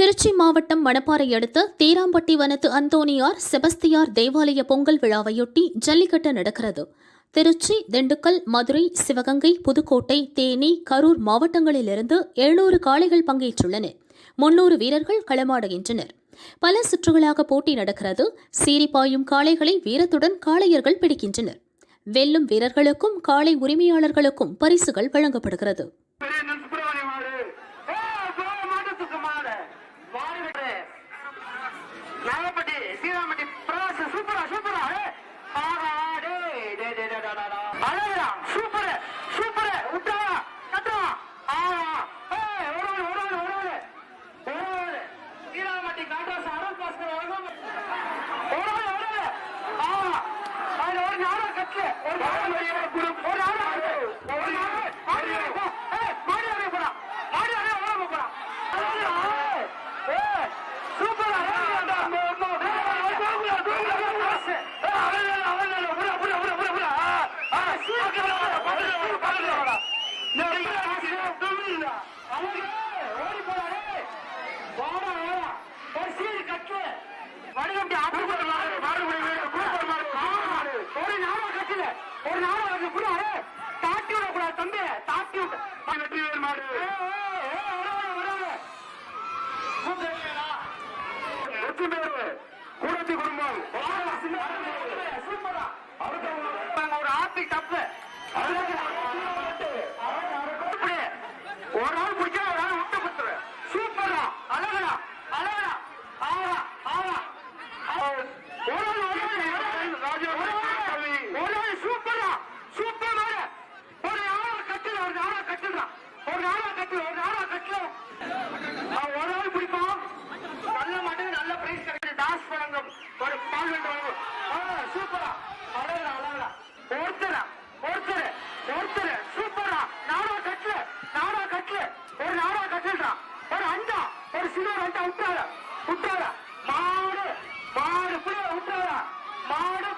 திருச்சி மாவட்டம் மணப்பாறை அடுத்த தேராம்பட்டி வனத்து அந்தோனியார் செபஸ்தியார் தேவாலய பொங்கல் விழாவையொட்டி ஜல்லிக்கட்டு நடக்கிறது. திருச்சி திண்டுக்கல் மதுரை சிவகங்கை புதுக்கோட்டை தேனி கரூர் மாவட்டங்களிலிருந்து எழுநூறு காளைகள் பங்கேற்றுள்ளன. முன்னூறு வீரர்கள் களமாடுகின்றனர். பல சுற்றுகளாக போட்டி நடக்கிறது. சீரிப்பாயும் பாயும் காளைகளை வீரத்துடன் காளையர்கள் பிடிக்கின்றனர். வெல்லும் வீரர்களுக்கும் காளை உரிமையாளர்களுக்கும் பரிசுகள் வழங்கப்படுகிறது. சூப்பரு, சூப்பரு, விட்டாவா, கட்டுவா. ஆஹா, ஏய், ஒருவரு, ஒருவரு, ஒருவரு. ஒருவரு. சீராமட்டி காட்டாசு அருள் பாஸ்கர் வழங்கும். ஒருவரு, ஒருவரு. ஆஹா, அதுல ஒரு நாடா கட்டு. ஒரு நாடா கட்டு. ஒரு நாடா கட்டு. ஒரு நாடா மாடி வரைய போ. ஏய், மாடி வரைய போடா. கூடத்தி குடும்பம். சூப்பரா. ஒரு ஆர்த்தி தப்பு. ஒரு ஆள் பிடிச்சா ஒரு ஆள் விட்டு கொடுத்துரு. சூப்பரா, அழகுடா, அழகுடா. ஆஹா, ஆஹா. ஒரு ஆள். ஒரு ஆள், ஒரு ஆள் சூப்பரா, சூப்பர் மாடு. ஒரு நாளா கட்டுல, ஒரு நாளா கட்டுடா. ஒரு நாளா கட்டு, ஒரு நாளா கட்டுல. அவன் ஒரு ஆள் பிடிப்பான். நல்ல மாட்டு, நல்ல காசு வழங்கும். ஒரு பால் வழங்கும். சூப்பரா. அழகுடா, அழகுடா. ஒருத்தரா, ஒருத்தரு, ஒருத்தர் சூப்பரா. நாடா கட்டுல, நாடா கட்டுல. ஒரு நாடா கட்டுடா. ஒரு அண்டா, ஒரு சின்ன ஒரு அண்டா விட்டாரா விட்டாரா மாடு, மாடு, புள்ள விட்டுறாத. மாடு,